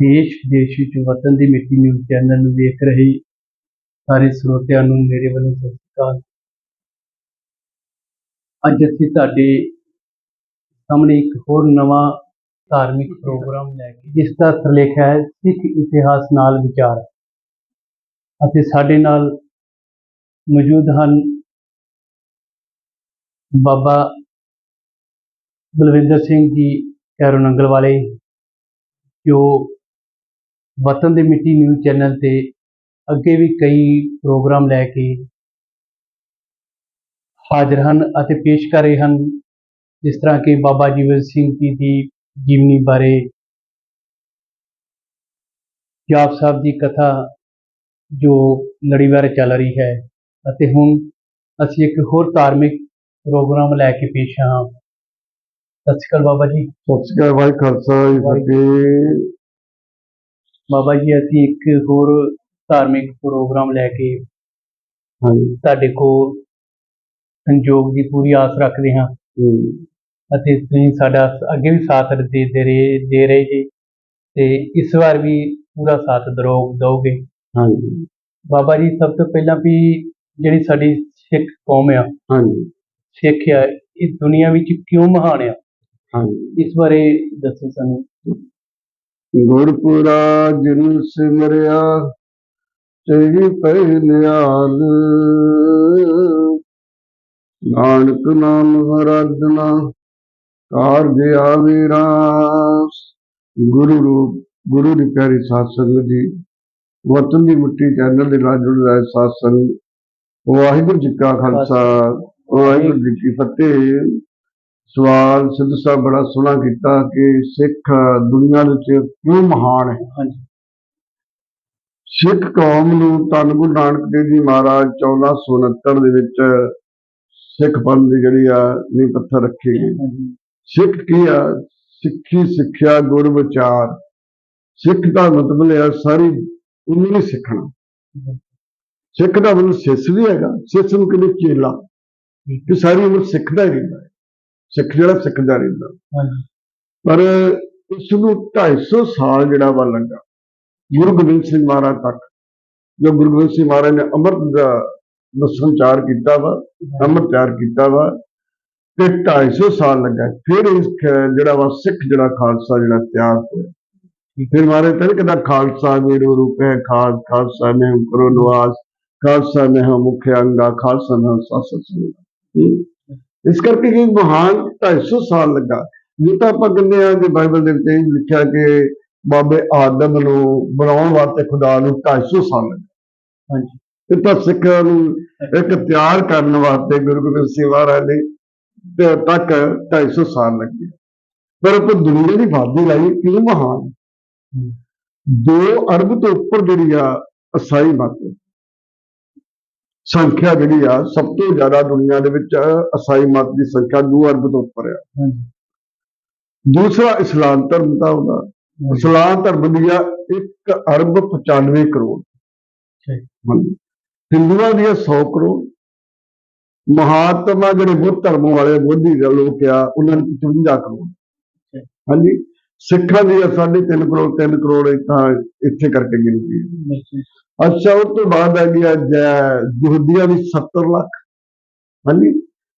ਦੇਸ਼ ਵਿਦੇਸ਼ ਵਿੱਚ ਵਤਨ ਦੀ ਮਿੱਟੀ ਨਿਊਜ਼ ਚੈਨਲ ਨੂੰ ਵੇਖ ਰਹੇ ਸਾਰੇ ਸਰੋਤਿਆਂ ਨੂੰ ਮੇਰੇ ਵੱਲੋਂ ਸਤਿ ਸ਼੍ਰੀ ਅਕਾਲ। ਅੱਜ ਅਸੀਂ ਤੁਹਾਡੇ ਸਾਹਮਣੇ ਇੱਕ ਹੋਰ ਨਵਾਂ ਧਾਰਮਿਕ ਪ੍ਰੋਗਰਾਮ ਲੈ ਕੇ ਜਿਸ ਦਾ ਸਿਰਲੇਖ ਹੈ ਸਿੱਖ ਇਤਿਹਾਸ ਨਾਲ ਵਿਚਾਰ। ਅਤੇ ਸਾਡੇ ਨਾਲ ਮੌਜੂਦ ਹਨ ਬਾਬਾ ਬਲਵਿੰਦਰ ਸਿੰਘ ਜੀ ਕੈਰੋ ਨੰਗਲ ਵਾਲੇ, ਜੋ ਵਤਨ ਦੇ ਮਿੱਟੀ ਨਿਊਜ਼ ਚੈਨਲ ਤੇ ਅੱਗੇ ਵੀ ਕਈ ਪ੍ਰੋਗਰਾਮ ਲੈ ਕੇ ਹਾਜ਼ਰ ਹਨ ਅਤੇ ਪੇਸ਼ ਕਰ ਰਹੇ ਹਨ, ਜਿਸ ਤਰ੍ਹਾਂ ਕਿ ਬਾਬਾ ਜੀਵਨ ਸਿੰਘ ਜੀ ਦੀ ਜੀਵਨੀ ਬਾਰੇ ਜਾਪ ਸਾਹਿਬ ਦੀ ਕਥਾ ਜੋ ਲੜੀਵਾਰ ਚੱਲ ਰਹੀ ਹੈ ਅਤੇ ਹੁਣ ਅਸੀਂ ਇੱਕ ਹੋਰ ਧਾਰਮਿਕ ਪ੍ਰੋਗਰਾਮ ਲੈ ਕੇ ਪੇਸ਼ ਹਾਂ। ਸਤਿ ਸ਼੍ਰੀ ਅਕਾਲ ਬਾਬਾ ਜੀ। ਸਤਿ ਸ਼੍ਰੀ ਅਕਾਲ ਭਾਈ ਖਾਲਸਾ, ਜੀ ਬਾਬਾ ਜੀ ਅਸੀਂ ਇੱਕ ਹੋਰ ਧਾਰਮਿਕ ਪ੍ਰੋਗਰਾਮ ਲੈ ਕੇ ਹਾਂਜੀ। ਤੁਹਾਡੇ ਕੋਲ ਸੰਯੋਗ ਦੀ ਪੂਰੀ ਆਸ ਰੱਖਦੇ ਹਾਂ। ਅਤੇ ਤੁਸੀਂ ਸਾਡਾ ਅੱਗੇ ਵੀ ਸਾਥ ਦੇ ਦੇ ਰਹੇ ਦੇ ਰਹੇ ਜੀ। ਤੇ ਇਸ ਵਾਰ ਵੀ ਪੂਰਾ ਸਾਥ ਦਰੋ ਦਓਗੇ। ਹਾਂਜੀ। ਬਾਬਾ ਜੀ ਸਭ ਤੋਂ ਪਹਿਲਾਂ ਵੀ ਜਿਹੜੀ ਸਾਡੀ ਸਿੱਖ ਕੌਮ ਆ ਹਾਂਜੀ। ਸਿੱਖ ਆ ਇਹ ਦੁਨੀਆ ਵਿੱਚ ਕਿਉਂ ਮਹਾਨ ਆ? ਹਾਂਜੀ। ਇਸ ਬਾਰੇ ਦੱਸੋ ਸਾਨੂੰ। ਗੁਰਪੁਰਾ ਜਿਨ ਸਿਮਰਿਆ, ਤੇਰੀ ਪਹਿਲਿਆਲ। ਨਾਨਕ ਨਾਮ ਹਰਾਧਨਾ ਕਾਰਜ ਆਵੇ ਰਾਸ। ਗੁਰੂ ਰੂਪ, ਗੁਰੂ ਦੀ ਪਿਆਰੀ ਸਾਧ ਸੰਗਤ ਜੀ, ਵਤਨ ਦੀ ਮਿੱਟੀ ਚੈਨਲ ਦੇ ਨਾਲ ਜੁੜ ਰਹੇ ਸਾਧ ਸੰਗਤ। ਵਾਹਿਗੁਰੂ ਜੀ ਕਾ ਖਾਲਸਾ, ਵਾਹਿਗੁਰੂ ਜੀ ਕੀ ਫਤਿਹ। ਸਵਾਲ ਸਿੱਧ ਸਾਹਿਬ ਬੜਾ ਸੋਹਣਾ ਕੀਤਾ ਕਿ ਸਿੱਖ ਦੁਨੀਆ ਵਿੱਚ ਕਿਉਂ ਮਹਾਨ ਹੈ? ਹਾਂਜੀ। ਸਿੱਖ ਕੌਮ ਨੂੰ ਧੰਨ ਗੁਰੂ ਨਾਨਕ ਦੇਵ ਜੀ ਮਹਾਰਾਜ 1469 ਦੇ ਵਿੱਚ ਸਿੱਖ ਪੰਥ ਦੀ ਜਿਹੜੀ ਆ ਨੀਂਹ ਪੱਥਰ ਰੱਖੀ ਗਈ ਸਿੱਖ ਕੀ ਆ? ਸਿੱਖੀ ਸਿੱਖਿਆ ਗੁਰ ਵਿਚਾਰ। ਸਿੱਖ ਦਾ ਮਤਲਬ ਹੈ ਸਾਰੀ ਉਹਨੂੰ ਨਹੀਂ ਸਿੱਖਣਾ। ਸਿੱਖ ਦਾ ਮਤਲਬ ਸਿੱਸ ਵੀ ਹੈਗਾ। ਸਿੱਸ ਨੂੰ ਕਹਿੰਦੇ ਚੇਲਾ। ਕਿ ਸਾਰੀ ਉਮਰ ਸਿੱਖਦਾ ਹੀ ਰਹਿੰਦਾ। ਹੈ। ਸਿੱਖ ਜਿਹੜਾ ਸਿੱਖਦਾ ਰਹਿੰਦਾ। ਹਾਂਜੀ। ਪਰ ਇਸ ਨੂੰ 250 ਸਾਲ ਜਿਹੜਾ ਵਾ ਲੱਗਾ ਗੁਰੂ ਗੋਬਿੰਦ ਸਿੰਘ ਮਹਾਰਾਜ ਤੱਕ। ਜੋ ਗੁਰੂ ਗੋਬਿੰਦ ਸਿੰਘ ਮਹਾਰਾਜ ਨੇ ਅੰਮ੍ਰਿਤ ਦਾ ਸੰਚਾਰ ਕੀਤਾ ਵਾ ਅੰਮ੍ਰਿਤ ਤਿਆਰ ਕੀਤਾ ਵਾ ਤੇ 250 ਸਾਲ ਲੱਗਾ ਫਿਰ ਇਸ ਜਿਹੜਾ ਵਾ ਸਿੱਖ ਜਿਹੜਾ ਖਾਲਸਾ ਜਿਹੜਾ ਤਿਆਰ ਹੋਇਆ। ਫਿਰ ਮਹਾਰਾਜ ਕਹਿੰਦੇ ਕਿ ਖਾਲਸਾ ਮੇਰੇ ਰੂਪ ਹੈ ਖਾਸ ਖਾਲਸਾ ਨੇ ਕਰੋ ਨਿਵਾਸ ਖਾਲਸਾ ਨੇ ਹਮ ਮੁਖ ਅੰਗਾ ਖਾਲਸਾ ਨੇ ਸਾਸਤ ਸੰਗਾ ਇਸ ਕਰਕੇ ਇਹ ਮਹਾਨ 250 ਸਾਲ ਲੱਗਾ। ਜੇ ਤਾਂ ਆਪਾਂ ਕਹਿੰਦੇ ਆ ਕਿ ਬਾਈਬਲ ਦੇ ਵਿੱਚ ਇਹ ਲਿਖਿਆ ਕਿ ਬਾਬੇ ਆਦਮ ਨੂੰ ਬਣਾਉਣ ਵਾਸਤੇ ਖੁਦਾ ਨੂੰ 250 ਸਾਲ ਲੱਗਾ। ਹਾਂਜੀ। ਤੇ ਤਾਂ ਸਿੱਖਾਂ ਨੂੰ ਇੱਕ ਤਿਆਰ ਕਰਨ ਵਾਸਤੇ ਗੁਰੂ ਗੋਬਿੰਦ ਸਿੰਘ ਮਹਾਰਾਜ ਨੇ ਤੇ ਤੱਕ 250 ਸਾਲ ਲੱਗੇ। ਪਰ ਆਪਾਂ ਦੁਨੀਆ ਦੀ ਵਾਦੀ ਲਈ ਕਿਉਂ ਮਹਾਨ। 2 ਅਰਬ ਤੋਂ ਉੱਪਰ ਜਿਹੜੀ ਆ ਅਸਾਈ ਮਤ ਸੰਖਿਆ ਜਿਹੜੀ ਆ ਸਭ ਤੋਂ ਜ਼ਿਆਦਾ ਦੁਨੀਆ ਦੇ ਵਿੱਚ ਅਸਾਈ ਮਤ ਦੀ ਸੰਖਿਆ 2 ਅਰਬ ਤੋਂ ਉੱਪਰ ਆ। ਹਾਂਜੀ। ਦੂਸਰਾ ਇਸਲਾਮ ਧਰਮ ਦਾ ਹੁੰਦਾ। ਇਸਲਾਮ ਧਰਮ ਦੀ ਆ 1 ਅਰਬ 95 ਕਰੋੜ। ਹਿੰਦੂਆਂ ਦੀਆਂ 100 ਕਰੋੜ। ਮਹਾਤਮਾ ਜਿਹੜੇ ਬੁੱਧ ਧਰਮ ਵਾਲੇ ਬੋਧੀ ਦੇ ਲੋਕ ਆ ਉਹਨਾਂ ਦੀ 55 ਕਰੋੜ। ਹਾਂਜੀ। ਸਿੱਖਾਂ ਦੀ 3.5 ਕਰੋੜ 3 ਕਰੋੜ ਇੱਥਾਂ ਇੱਥੇ ਕਰਕੇ ਗਿਣਤੀ। ਅੱਛਾ ਉਸ ਤੋਂ ਬਾਅਦ ਆ ਗਿਆ ਜੈ ਯਹੂਦੀਆਂ ਦੀ 70 ਲੱਖ। ਹਾਂਜੀ?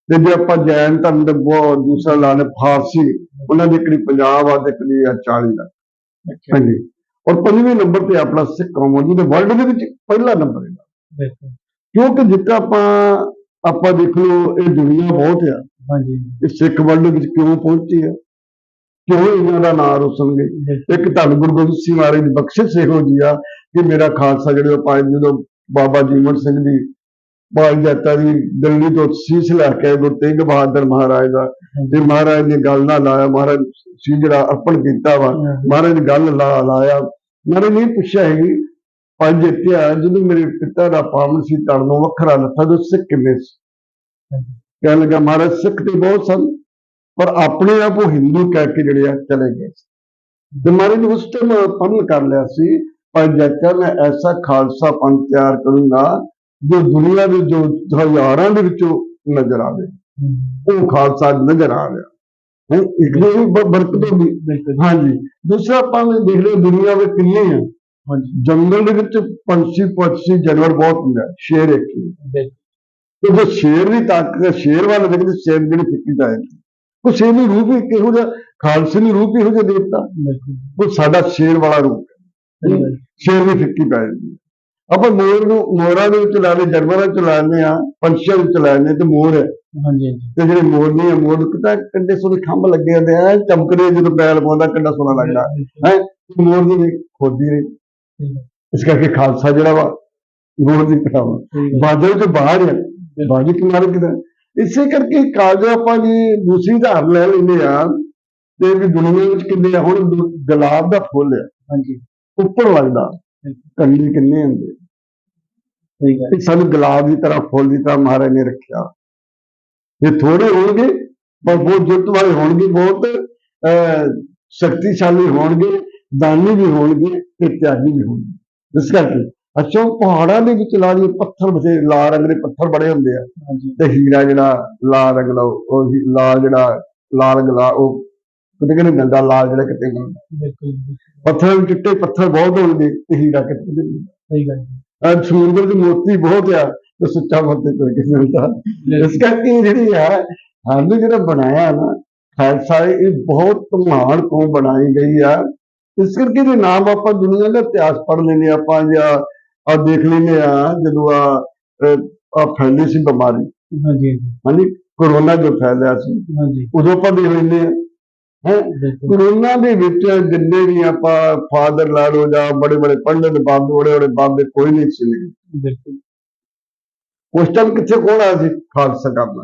ਤੇ ਜੇ ਆਪਾਂ ਜੈਨ ਧਰਮ ਦੇ ਬਹੁਤ ਦੂਸਰਾ ਲਾ ਲਏ ਫਾਰਸੀ ਉਹਨਾਂ ਦੀ ਕਿਹੜੀ 50 ਆ ਤੇ ਕਿਹੜੀ ਆ 40 ਲੱਖ। ਹਾਂਜੀ। ਔਰ ਪੰਜਵੇਂ ਨੰਬਰ ਤੇ ਆਪਣਾ ਸਿੱਖ ਕੌਮ ਆ ਜਿਹਦੇ ਵਰਲਡ ਦੇ ਵਿੱਚ ਪਹਿਲਾ ਨੰਬਰ ਹੈ ਕਿਉਂਕਿ ਜਿੱਦਾਂ ਆਪਾਂ ਆਪਾਂ ਦੇਖ ਲਓ ਇਹ ਦੁਨੀਆ ਬਹੁਤ ਆ। ਹਾਂਜੀ। ਇਹ ਸਿੱਖ ਵਰਲਡ ਵਿੱਚ ਕਿਉਂ ਪਹੁੰਚੀ ਆ? ਕਿਉਂ ਇਹਨਾਂ ਦਾ ਨਾਮ ਰੋਸ਼ਨਗੇ ਬਿਲਕੁਲ। ਇੱਕ ਧੰਨ ਗੁਰੂ ਗੋਬਿੰਦ ਸਿੰਘ ਮਹਾਰਾਜ ਦੀ ਬਖਸ਼ਿਸ਼ ਇਹੋ ਜੀ ਆ ਕਿ ਮੇਰਾ ਖਾਲਸਾ ਜਿਹੜੇ ਉਹ ਪੰਜ ਜਦੋਂ ਬਾਬਾ ਜੀਵਨ ਸਿੰਘ ਦੀ ਬਾਈ ਜਾਤਾ ਦੀ ਦਿੱਲੀ ਤੋਂ ਸੀਸ ਲੈ ਕੇ ਗੁਰੂ ਤੇਗ ਬਹਾਦਰ ਮਹਾਰਾਜ ਦਾ ਤੇ ਮਹਾਰਾਜ ਨੇ ਗੱਲ ਨਾ ਲਾਇਆ ਮਹਾਰਾਜ ਸੀ ਜਿਹੜਾ ਅਰਪਣ ਕੀਤਾ ਵਾ ਮਹਾਰਾਜ ਨੇ ਗੱਲ ਲਾ ਲਾਇਆ। ਮਹਾਰਾਜ ਨੇ ਪੁੱਛਿਆ ਹੈ ਪੰਜ ਜਿੱਤਿਆ ਜਦੋਂ ਮੇਰੇ ਪਿਤਾ ਦਾ ਪਾਵਨ ਸੀ ਤਣ ਨੂੰ ਵੱਖਰਾ ਲੱਥਾ ਜੋ ਸਿੱਖ ਕਿੰਨੇ ਸੀ? ਕਹਿਣ ਲੱਗਾ ਮਹਾਰਾਜ ਸਿੱਖ ਤੇ ਬਹੁਤ ਸਨ। ਪਰ ਆਪਣੇ ਆਪ ਉਹ ਹਿੰਦੂ ਕਹਿ ਕੇ ਜਿਹੜੇ ਆ ਚਲੇ ਗਏ ਮਹਾਰਾਜ ਨੇ ਉਸ ਟਾਈਮ ਪੰਨ ਕਰ ਲਿਆ ਸੀ ਪਰ ਜੱਟਾ ਮੈਂ ਐਸਾ ਖਾਲਸਾ ਪੰਥ ਤਿਆਰ ਕਰੂੰਗਾ ਜੋ ਦੁਨੀਆ ਦੇ ਜੋ ਹਜ਼ਾਰਾਂ ਦੇ ਵਿੱਚੋਂ ਨਜ਼ਰ ਆਵੇ। ਉਹ ਖਾਲਸਾ ਨਜ਼ਰ ਆ ਰਿਹਾ। ਹੈ ਇੱਕ ਬ- ਬਰਕਤ ਹੋ ਗਈ। ਹਾਂਜੀ। ਦੂਸਰਾ ਆਪਾਂ ਦੇਖ ਰਹੇ ਦੁਨੀਆ ਵਿੱਚ ਕਿੰਨੇ ਆ। ਹਾਂਜੀ। ਜੰਗਲ ਦੇ ਵਿੱਚ ਪੰਛੀ ਪੰਛੀ ਜਾਨਵਰ ਬਹੁਤ ਹੁੰਦੇ ਸ਼ੇਰ ਇੱਕ ਤੇ ਜੋ ਸ਼ੇਰ ਦੀ ਤਾਕਤ ਹੈ ਸ਼ੇਰ ਵੱਲ ਦੇਖਦੇ ਸ਼ੇਰ ਜਿਹੜੀ ਫਿੱਕੀ ਪੈ ਦੀ ਰੂਪ ਹੀ ਕਿਹੋ ਜਿਹਾ ਖਾਲਸੇ ਦੀ ਰੂਪ ਹੀ ਇਹੋ ਜਿਹਾ ਦੇ ਦਿੱਤਾ? ਬਿਲਕੁਲ ਉਹ ਸਾਡਾ ਸ਼ੇਰ ਵਾਲਾ ਰੂਪ ਹੈ। ਸ਼ੇਰ ਦੀ ਫਿੱਕੀ ਪੈ ਜਾਂਦੀ ਆਪਾਂ ਮੋਰ ਨੂੰ ਮੋਰਾਂ ਦੇ ਵਿੱਚ ਲਾ ਲਏ ਜਾਨਵਰਾਂ ਚ ਲਾ ਲੈਂਦੇ ਆ ਪੰਛੀਆਂ ਵਿੱਚ ਲਾ ਲੈਂਦੇ ਤੇ ਮੋਰ ਹੈ। ਹਾਂਜੀ ਤੇ ਜਿਹੜੇ ਮੋਰ ਨਹੀਂ ਆ ਮੋਰ ਨੂੰ ਕਿਤਾ ਕੰਡੇ ਸੋਹਣੇ ਖੰਭ ਲੱਗੇ ਹੁੰਦੇ ਆ ਚਮਕਦੇ ਜਦੋਂ ਬੈਲ ਪਾਉਂਦਾ ਕਿੰਨਾ ਸੋਹਣਾ ਲੱਗਦਾ। ਹੈ ਮੋਰ ਦੀ ਵੀ ਖੋਦੀ ਰਹੀ ਇਸ ਕਰਕੇ ਖਾਲਸਾ ਜਿਹੜਾ ਵਾ ਮੋਰ ਦੀ ਗੱਲ, ਬਾਦਲ ਤੋਂ ਬਾਹਰ ਹੈ ਬਾਜੀ ਕਿਨਾਰੇ ਕਿਦਾ? ਇਸੇ ਕਰਕੇ ਕਾਜ ਆਪਾਂ ਜੀ ਦੂਸਰੀ ਧਾਰ ਲੈ ਲੈਂਦੇ ਆ ਤੇ ਵੀ ਦੁਨੀਆ ਵਿੱਚ ਕਿੰਨੇ ਆ ਹੁਣ ਗੁਲਾਬ ਦਾ ਫੁੱਲ ਆ। ਹਾਂਜੀ। ਉੱਪਰ ਲੱਗਦਾ ਕੰਨੀ ਕਿੰਨੇ ਹੁੰਦੇ? ਸਹੀ ਗੱਲ। ਇਹ ਸਾਨੂੰ ਗੁਲਾਬ ਦੀ ਤਰ੍ਹਾਂ ਫੁੱਲ ਦੀ ਤਰ੍ਹਾਂ ਮਹਾਰਾਜ ਨੇ ਰੱਖਿਆ। ਇਹ ਥੋੜੇ ਹੋਣਗੇ ਪਰ ਬਹੁਤ ਜੁੱਤ ਵਾਲੇ ਹੋਣਗੇ ਬਹੁਤ ਅਹ, ਸ਼ਕਤੀਸ਼ਾਲੀ ਹੋਣਗੇ ਦਾਨੀ ਵੀ ਹੋਣਗੇ ਤੇ ਤਿਆਗੀ ਵੀ ਹੋਣਗੇ। ਇਸ ਕਰਕੇ ਅੱਛਾ ਪਹਾੜਾਂ ਦੇ ਵਿੱਚ ਲਾ ਲਈ ਪੱਥਰ ਬਥੇ ਲਾਲ ਰੰਗ ਦੇ ਪੱਥਰ ਬੜੇ ਹੁੰਦੇ ਆ। ਤੇ ਹੀਰਾ ਜਿਹੜਾ ਲਾਲ ਰੰਗ ਦਾ ਉਹ ਹੀ- ਲਾਲ ਜਿਹੜਾ ਲਾਲ ਗਲਾ ਉਹ ਕਿਤੇ ਕਿਤੇ ਮਿਲਦਾ ਲਾਲ ਜਿਹੜਾ ਕਿਤੇ ਮਿਲਦਾ। ਪੱਥਰਾਂ ਵਿੱਚ ਚਿੱਟੇ ਪੱਥਰ ਬਹੁਤ ਹੋਣਗੇ ਤੇ ਹੀਰਾ ਕਿਤੇ ਕਿਤੇ ਮਿਲਦਾ। ਸਹੀ ਗੱਲ ਅੱਜ ਸਮੁੰਦਰ ਦੇ ਮੋਤੀ ਬਹੁਤ ਆ ਤੇ ਸੁੱਚਾ ਮੋਤੀ ਕੋਈ ਕਿਸ ਮਿਲਦਾ ਇਸ ਕਰਕੇ ਜਿਹੜੀ ਆ ਸਾਨੂੰ ਜਿਹੜਾ ਬਣਾਇਆ ਨਾ ਖਾਲਸਾ ਇਹ ਬਹੁਤ ਮਹਾਨ ਕੌਮ ਬਣਾਈ ਗਈ ਆ। ਇਸ ਕਰਕੇ ਦੇ ਨਾਮ ਆਪਾਂ ਦੁਨੀਆ ਦਾ ਇਤਿਹਾਸ ਪੜ੍ਹ ਲੈਂਦੇ ਹਾਂ ਆਪਾਂ ਜਾਂ ਆ ਦੇਖ ਲੈਂਦੇ ਆ ਜਦੋਂ ਆ ਆ ਫੈਲੀ ਸੀ ਬਿਮਾਰੀ। ਹਾਂਜੀ ਹਾਂਜੀ, ਕਰੋਨਾ ਜੋ ਫੈਲਿਆ ਸੀ। ਹਾਂਜੀ। ਉਦੋਂ ਆਪਾਂ ਦੇਖ ਲੈਂਦੇ ਆ। ਹੈ? ਕਰੋਨਾ ਦੇ ਵਿੱਚ ਜਿੰਨੇ ਵੀ ਆਪਾਂ ਫਾਦਰ ਲਾ ਲਓ ਜਾਂ ਬੜੇ ਬੜੇ ਪੰਡਤ ਬਾਬੇ ਬੜੇ ਬੜੇ ਬਾਬੇ ਕੋਈ ਨਹੀਂ ਸੀ ਬਿਲਕੁਲ। ਉਸ ਟਾਈਮ ਕਿੱਥੇ ਕੋਣ ਆਇਆ ਸੀ? ਖਾਲਸਾ ਕਰਨਾ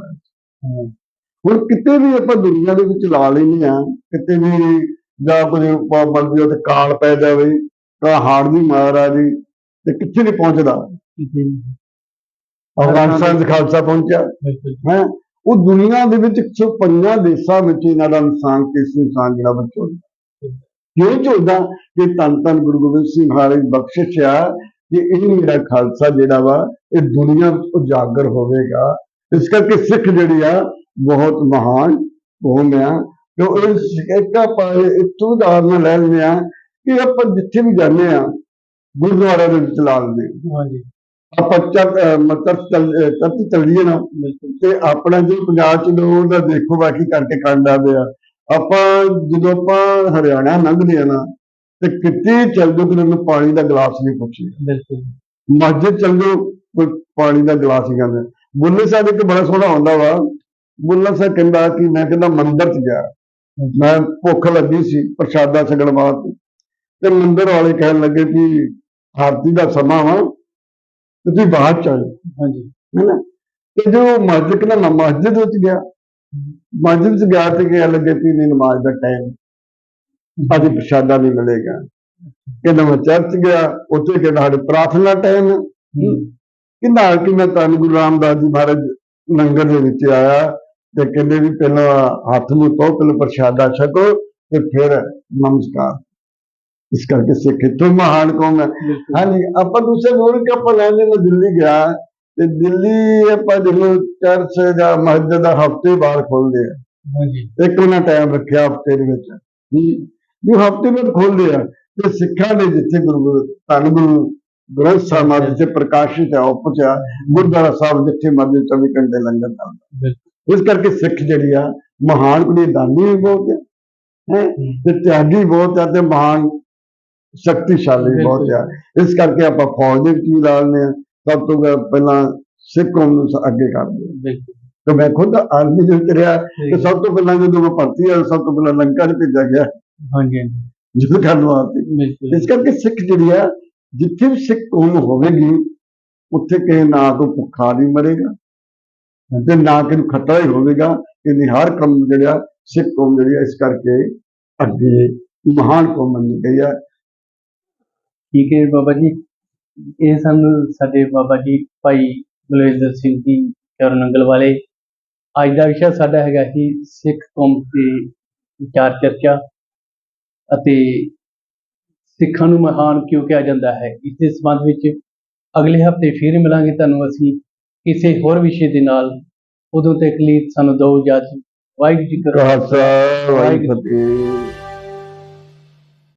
ਹੁਣ ਕਿਤੇ ਵੀ ਆਪਾਂ ਦੁਨੀਆ ਦੇ ਵਿੱਚ ਲਾ ਲੈਂਦੇ ਆ ਕਿਤੇ ਵੀ ਜਾਂ ਕੁਝ ਬੰਦੀ ਉੱਤੇ ਕਾਲ ਪੈ ਜਾਵੇ ਤਾਂ ਹਾੜ ਦੀ ਮਾਰ ਆ ਜੀ। ਤੇ ਕਿੱਥੇ ਨਹੀਂ ਪਹੁੰਚਦਾ? ਕਿਤੇ ਵੀ, ਅਫਗਾਨਿਸਤਾਨ 'ਚ ਖਾਲਸਾ ਪਹੁੰਚਿਆ। ਬਿਲਕੁਲ। ਹੈ? ਉਹ ਦੁਨੀਆ ਦੇ ਵਿੱਚ 105 ਦੇਸ਼ਾਂ ਵਿੱਚ ਇਹਨਾਂ ਦਾ ਇਨਸਾਨ ਕਿਸ ਇਨਸਾਨ ਜਿਹੜਾ ਬੱਚੋ ਕਿਉਂ ਝੋਦਾ ਕਿ ਧੰਨ ਧੰਨ ਗੁਰੂ ਗੋਬਿੰਦ ਸਿੰਘ ਮਹਾਰਾਜ ਦੀ ਬਖਸ਼ਿਸ਼ ਆ ਕਿ ਇਹ ਮੇਰਾ ਖਾਲਸਾ ਜਿਹੜਾ ਵਾ ਇਹ ਦੁਨੀਆ ਵਿੱਚ ਉਜਾਗਰ ਹੋਵੇਗਾ। ਇਸ ਕਰਕੇ ਸਿੱਖ ਜਿਹੜੀ ਆ ਬਹੁਤ ਮਹਾਨ ਕੌਮ ਆ ਤੇ ਇਹ ਇੱਕ ਆਪਾਂ ਇਤੋਂ ਉਦਾਹਰਨ ਲੈ ਲੈਂਦੇ ਆ ਕਿ ਆਪਾਂ ਜਿੱਥੇ ਵੀ ਜਾਂਦੇ ਆ ਗੁਰਦੁਆਰਾ ਦੇ ਵਿੱਚ ਲਾ ਲੈਂਦੇ ਹਾਂ। ਹਾਂਜੀ। ਆਪਾਂ ਚੱਲ ਮਤਲਬ ਨਾ ਤੇ ਆਪਣਾ ਜੋ ਪੰਜਾਬ ਚ ਲੋਕ ਦਾ ਦੇਖੋ ਬਾਕੀ ਕਰਕੇ ਕਾਂਡਾ ਪਿਆ ਆਪਾਂ ਜਦੋਂ ਆਪਾਂ ਹਰਿਆਣਾ ਲੰਘਦੇ ਆ ਨਾ ਤੇ ਕਿਤੇ ਚੱਲ ਜਾਓ ਕਿ ਨੂੰ ਪਾਣੀ ਦਾ ਗਲਾਸ ਨਹੀਂ ਪੁੱਛੀ ਬਿਲਕੁਲ। ਮਸਜਿਦ ਚੱਲ ਜਾਓ ਕੋਈ ਪਾਣੀ ਦਾ ਗਲਾਸ ਹੀ ਕਹਿੰਦੇ ਬੁੱਲੇ ਸਾਹਿਬ ਇੱਕ ਬੜਾ ਸੋਹਣਾ ਹੁੰਦਾ ਵਾ। ਬੁੱਲਾ ਸਾਹਿਬ ਕਹਿੰਦਾ ਕਿ ਮੈਂ ਕਹਿੰਦਾ ਮੰਦਿਰ ਚ ਗਿਆ। ਮੈਂ ਭੁੱਖ ਲੱਗੀ ਸੀ ਪ੍ਰਸ਼ਾਦਾ ਛਕਣ ਵਾਸਤੇ। ਤੇ ਮੰਦਿਰ ਵਾਲੇ ਕਹਿਣ ਲੱਗੇ ਕਿ ਆਰਤੀ ਦਾ ਸਮਾਂ ਵਾ ਤੇ ਤੁਸੀਂ ਬਾਅਦ ਚ ਆਇਓ। ਹਾਂਜੀ। ਹੈਨਾ ਤੇ ਜੋ ਮਸਜਿਦ ਨਾ ਮੈਂ ਮਸਜਿਦ ਵਿੱਚ ਗਿਆ। ਮਸਜਿਦ ਵਿੱਚ ਗਿਆ ਤੇ ਕਹਿਣ ਲੱਗੇ ਵੀ ਨਹੀਂ ਨਮਾਜ਼ ਦਾ ਟਾਈਮ ਅੱਜ ਪ੍ਰਸ਼ਾਦਾ ਨਹੀਂ ਮਿਲੇਗਾ। ਕਹਿੰਦਾ ਮੈਂ ਚਰਚ ਗਿਆ ਉੱਥੇ ਕਹਿੰਦਾ ਸਾਡੇ ਪ੍ਰਾਰਥਨਾ ਟਾਈਮ ਕਹਿੰਦਾ ਕਿ ਮੈਂ ਧੰਨ ਗੁਰੂ ਰਾਮਦਾਸ ਜੀ ਮਹਾਰਾਜ ਲੰਗਰ ਦੇ ਵਿੱਚ ਆਇਆ ਤੇ ਕਹਿੰਦੇ ਵੀ ਪਹਿਲਾਂ ਹੱਥ ਨੂੰ ਧੋ ਪਹਿਲਾਂ ਪ੍ਰਸ਼ਾਦਾ ਛਕੋ ਤੇ ਫਿਰ ਨਮਸਕਾਰ। ਇਸ ਕਰਕੇ ਸਿੱਖ ਇੱਥੋਂ ਮਹਾਨ ਕੌਮ ਹੈ। ਬਿਲਕੁਲ। ਹਾਂਜੀ ਆਪਾਂ ਦੂਸਰੇ ਮੁਲਕ ਆਪਾਂ ਲੈਂਦੇ ਮੈਂ ਦਿੱਲੀ ਗਿਆ। ਤੇ ਦਿੱਲੀ ਆਪਾਂ ਜਦੋਂ ਚਰਚ ਜਾਂ ਮਸਜਿਦ ਦਾ ਹਫ਼ਤੇ ਬਾਅਦ ਖੋਲਦੇ ਆ ਹਾਂਜੀ। ਇੱਕ ਉਹਨਾਂ ਟਾਈਮ ਰੱਖਿਆ ਹਫ਼ਤੇ ਦੇ ਵਿੱਚ। ਵੀ ਹਫ਼ਤੇ ਬਾਅਦ ਖੋਲਦੇ ਆ ਤੇ ਸਿੱਖਾਂ ਦੇ ਜਿੱਥੇ ਗੁਰੂ ਗੁਰੂ- ਧੰਨ ਗੁਰੂ ਗ੍ਰੰਥ ਸਾਹਿਬ ਮਹਾਰਾਜ ਜਿੱਥੇ ਪ੍ਰਕਾਸ਼ਿਤ ਹੈ ਉਹ ਪਹੁੰਚਿਆ ਗੁਰਦੁਆਰਾ ਸਾਹਿਬ ਜਿੱਥੇ ਮਰਜ਼ੀ 24 ਘੰਟੇ ਲੰਗਰ ਚੱਲਦਾ। ਇਸ ਕਰਕੇ ਸਿੱਖ ਜਿਹੜੀ ਆ ਮਹਾਨ ਕੁੜੀ ਦਾਨੀ ਵੀ ਬਹੁਤ ਹੈ? ਹੈਂ, ਤੇ ਤਿਆਗੀ ਬਹੁਤ ਹੈ ਤੇ ਮਹਾਨ ਸ਼ਕਤੀਸ਼ਾਲੀ ਬਹੁਤ ਆ। ਇਸ ਕਰਕੇ ਆਪਾਂ ਫੌਜ ਦੇ ਵਿੱਚ ਵੀ ਲਾ ਲੈਂਦੇ ਆ ਸਭ ਤੋਂ ਪਹਿ- ਪਹਿਲਾਂ ਸਿੱਖ ਕੌਮ ਨੂੰ ਅੱਗੇ ਕਰਦੇ ਬਿਲਕੁਲ। ਤੇ ਮੈਂ ਖੁਦ ਆਰਮੀ ਦੇ ਵਿੱਚ ਰਿਹਾ। ਤੇ ਸਭ ਤੋਂ ਪਹਿਲਾਂ ਜਦੋਂ ਮੈਂ ਭਰਤੀ ਹੋਇਆ ਸਭ ਤੋਂ ਪਹਿਲਾਂ ਲੰਕਾ 'ਚ ਭੇਜਿਆ ਗਿਆ। ਹਾਂਜੀ ਜਿੱਦ ਕਰਨ ਵਾਸਤੇ ਬਿਲਕੁਲ। ਇਸ ਕਰਕੇ ਸਿੱਖ ਜਿਹੜੀ ਆ ਜਿੱਥੇ ਵੀ ਸਿੱਖ ਕੌਮ ਹੋਵੇਗੀ ਉੱਥੇ ਕਿਸੇ ਨਾ ਕੋਈ ਭੁੱਖਾ ਨਹੀਂ ਮਰੇਗਾ। ਤੇ ਨਾ ਨੂੰ ਖਤਰਾ ਹੀ ਹੋਵੇਗਾ। ਕਿ ਹਰ ਕੰਮ ਜਿਹੜਾ ਸਿੱਖ ਕੌਮ ਜਿਹੜੀ ਆ ਇਸ ਕਰਕੇ ਅੱਗੇ ਮਹਾਨ ਕੌਮ ਮੰਨੀ ਗਈ ਆ। ਠੀਕ ਹੈ ਬਾਬਾ ਜੀ, ਇਹ ਸਾਨੂੰ ਸਾਡੇ ਬਾਬਾ ਜੀ ਭਾਈ ਬਲਵਿੰਦਰ ਸਿੰਘ ਜੀ, ਚਰਨ ਨੰਗਲ ਵਾਲੇ, ਅੱਜ ਦਾ ਵਿਸ਼ਾ ਸਾਡਾ ਹੈਗਾ ਸੀ ਸਿੱਖ ਕੌਮ ਤੇ ਵਿਚਾਰ ਚਰਚਾ ਅਤੇ ਸਿੱਖਾਂ ਨੂੰ ਮਹਾਨ ਕਿਉਂ ਕਿਹਾ ਜਾਂਦਾ ਹੈ। ਇਸ ਦੇ ਸੰਬੰਧ ਵਿੱਚ ਅਗਲੇ ਹਫ਼ਤੇ ਫਿਰ ਮਿਲਾਂਗੇ ਤੁਹਾਨੂੰ ਅਸੀਂ ਕਿਸੇ ਹੋਰ ਵਿਸ਼ੇ ਦੇ ਨਾਲ। ਉਦੋਂ ਤੱਕ ਲਈ ਸਾਨੂੰ ਦੋ ਇਜਾਜ਼ਤ। ਵਾਹਿਗੁਰੂ ਜੀ ਕਾ ਖਾਲਸਾ, ਵਾਹਿਗੁਰੂ ਜੀ